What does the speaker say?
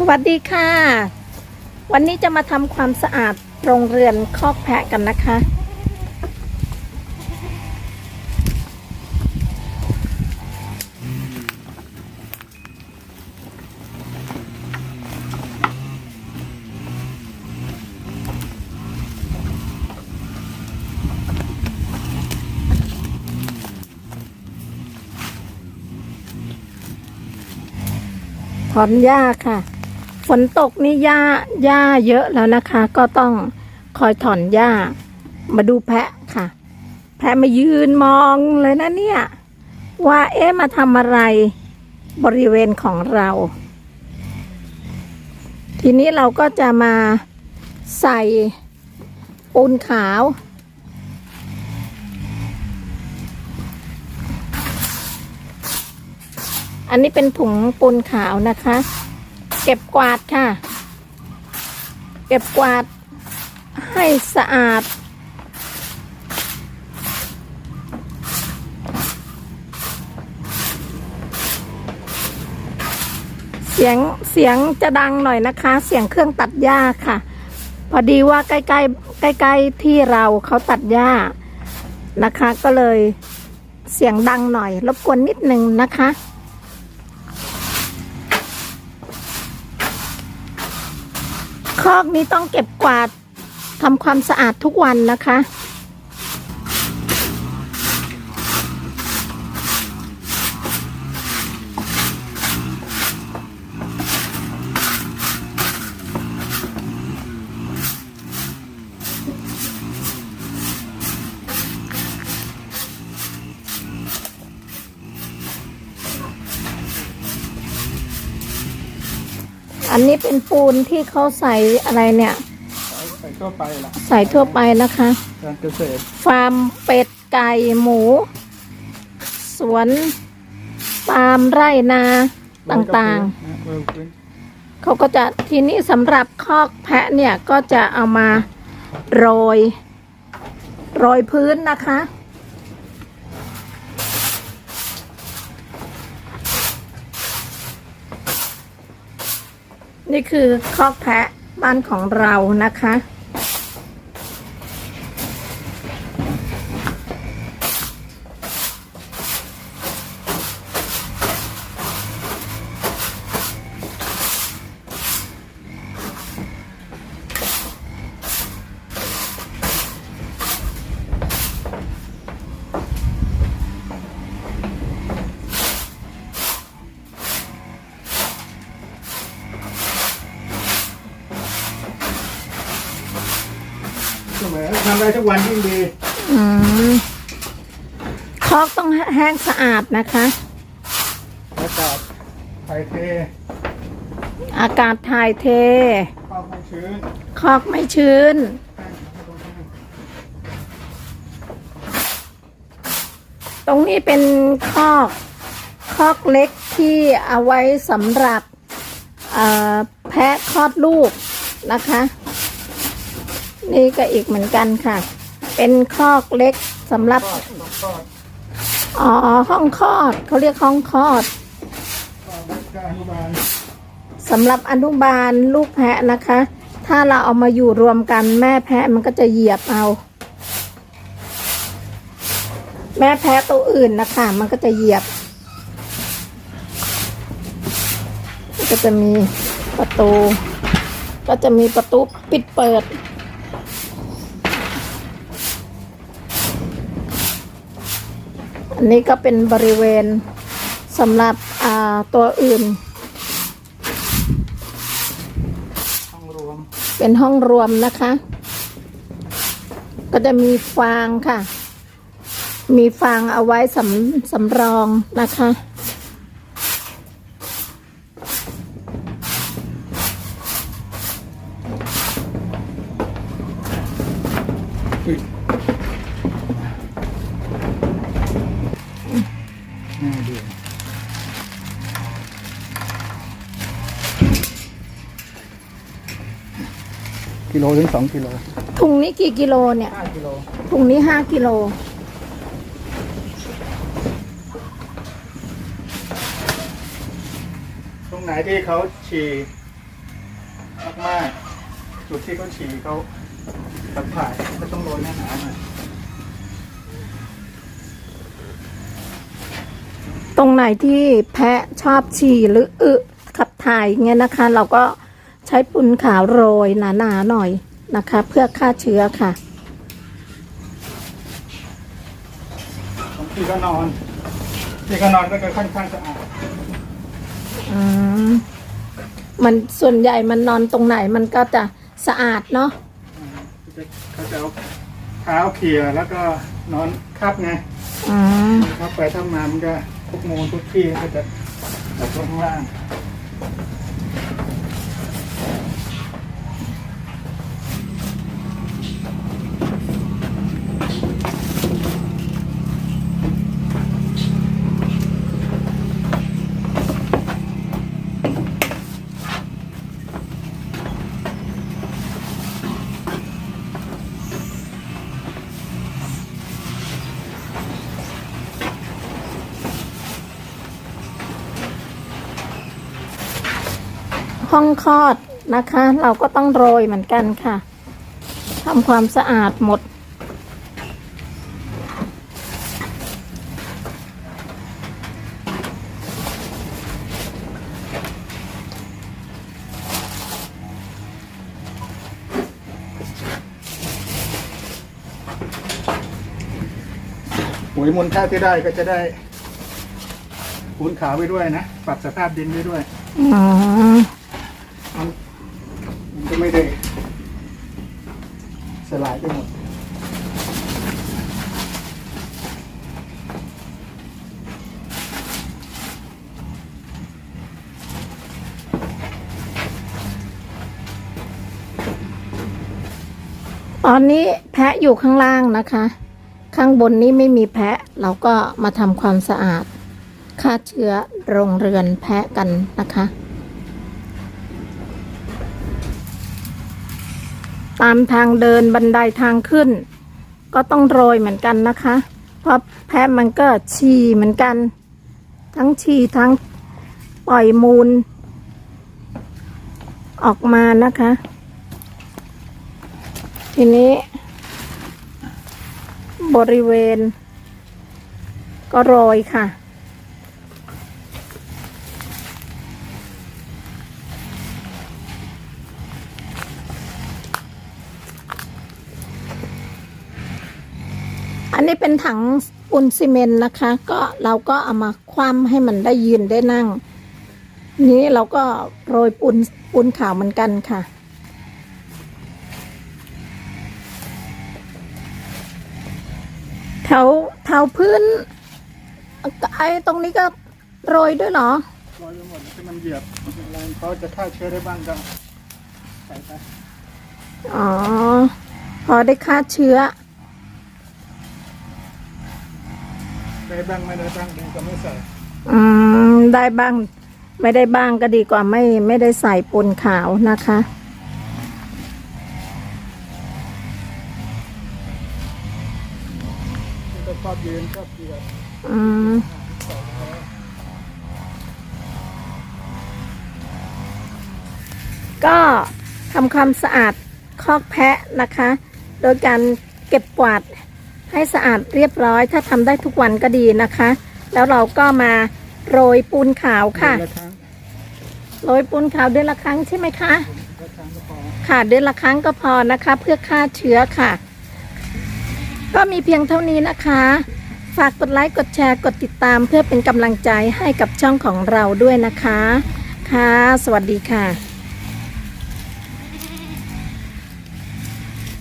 สวัสดีค่ะ วันนี้จะมาทำความสะอาดโรงเรือนคอกแพะกันนะคะ ถอนหญ้าค่ะ ฝนตกนี่หญ้าหญ้าเยอะแล้วนะคะ ก็ต้องคอยถอนหญ้า มาดูแพะค่ะ แพะมายืนมองเลยนะเนี่ย ว่าเอ๊ะมาทำอะไรบริเวณของเรา ทีนี้เราก็จะมาใส่ปูนขาว อันนี้เป็นถุงปูนขาวนะคะ เก็บกวาดค่ะ เก็บกวาดให้สะอาด เสียงเสียงจะดังหน่อยนะคะ เสียงเครื่องตัดหญ้าค่ะ พอดีว่าใกล้ๆใกล้ๆที่เราเขาตัดหญ้านะคะ ก็เลยเสียงดังหน่อย รบกวนนิดนึงนะคะ คอกนี้ต้องเก็บกวาดทำความสะอาดทุกวันนะคะ อันนี้เป็นปูนที่เขาใส่อะไรเนี่ย ใส่ทั่วไปละใส่ทั่วไปนะคะ การเกษตรฟาร์มเป็ดไก่หมู สวนปาล์มไร่นาต่างๆเวิร์กพื้นๆเขาก็จะทีนี้สำหรับคอกแพะเนี่ยก็จะเอามาโรย โรยพื้นนะคะ นี่คือคอกแพะบ้านของเรานะคะ ทำได้ทุกวันยิ่งดีอืมคอกต้องแห้งสะอาดนะคะอากาศไทยเทอากาศถ่ายเทความไม่ชื้นคอกไม่ชื้น ตรงนี้เป็นคอกคอกเล็กที่เอาไว้สำหรับเอ่อแพะคลอดลูกนะคะ นี่ก็อีกเหมือนกันค่ะ เป็นคอกเล็กสำหรับ อ๋อ ห้องคลอดเขาเรียกห้องคลอดสำหรับอนุบาลลูกแพะนะคะ ถ้าเราเอามาอยู่รวมกันแม่แพะมันก็จะเหยียบเอา แม่แพะตัวอื่นนะคะ มันก็จะเหยียบ ก็จะมีประตู ก็จะมีประตูปิดเปิด อันนี้ก็เป็นบริเวณสำหรับตัวอื่น ห้องรวม เป็นห้องรวมนะคะ ก็จะมีฟางค่ะ มีฟางเอาไว้สำสำรองนะคะ น่าดูกิโลถึงสองกิโลถุงนี้กี่กิโลเนี่ย ห้ากิโลถุงนี้ห้ากิโล ตรงไหนที่เขาฉี่มากๆจุดที่เขาฉี่เขาตับถ่ายก็ต้องโรยหน้าหนาหน่อย ตรงไหนที่แพะชอบฉี่หรืออึขับถ่ายเงี้ยนะคะ เราก็ใช้ปุนขาวโรยหนาๆหน่อยนะคะ เพื่อฆ่าเชื้อค่ะบางทีก็นอนที่ก็นอนก็จะค่อนข้างสะอาดอืมมันส่วนใหญ่มันนอนตรงไหนมันก็จะสะอาดเนาะเขาจะเอาเท้าเขี่ยแล้วก็นอนคับไงอืมคับไปทับมามันก็ ทุกมูลทุกที่ก็จะตกลงข้างล่าง ห้องคลอดนะคะ เราก็ต้องโรยเหมือนกันค่ะทำความสะอาดหมด ปุ๋ยมูลค่าที่ได้ก็จะได้ปูนขาวไปด้วยนะ ปรับสภาพดินไปด้วย อ๋อ ตอนนี้แพะอยู่ข้างล่างนะคะ ข้างบนนี้ไม่มีแพะเราก็มาทำความสะอาดฆ่าเชื้อโรงเรือนแพะกันนะคะ ตามทางเดินบันไดทางขึ้น ก็ต้องโรยเหมือนกันนะคะ เพราะแพะมันก็ฉี่เหมือนกัน ทั้งฉี่ทั้งปล่อยมูล ออกมานะคะ ทีนี้ บริเวณ ก็โรยค่ะ อันนี้เป็นถังปูนซีเมนต์นะคะ ก็เราก็เอามาคว่ำให้มันได้ยืนได้นั่ง นี้เราก็โรยปูนปูนขาวเหมือนกันค่ะ แถวแถวพื้นไอ้ตรงนี้ก็โรยด้วยเหรอรอยไปหมดที่มันเหยียบอะไรเขาจะฆ่าเชื้อได้บ้างก็ใส่ไปอ๋อ พอได้ฆ่าเชื้อ ได้บ้างไม่ได้บ้างดีก็ไม่ใส่ อืม ได้บ้าง ไม่ได้บ้างก็ดีกว่าไม่ไม่ได้ใส่ปูนขาวนะคะ ที่ก็ช อบยืนชอบเยียบอืมก็ทำความสะอาดคอกแพะนะคะ โดยการเก็บกวาดให้สะอาดเรียบร้อย ถ้าทำได้ทุกวันก็ดีนะคะ แล้วเราก็มาโรยปูนขาวค่ะ เดือนละครั้งโรยปูนขาวเดือนละครั้งใช่ไหมคะ เดือนละครั้งก็พอค่ะเดือนละครั้งก็พอนะคะ เพื่อฆ่าเชื้อค่ะ ก็มีเพียงเท่านี้นะคะ ฝากกดไลค์กดแชร์กดติดตามเพื่อเป็นกำลังใจให้กับช่องของเราด้วยนะคะ ค่ะ สวัสดีค่ะ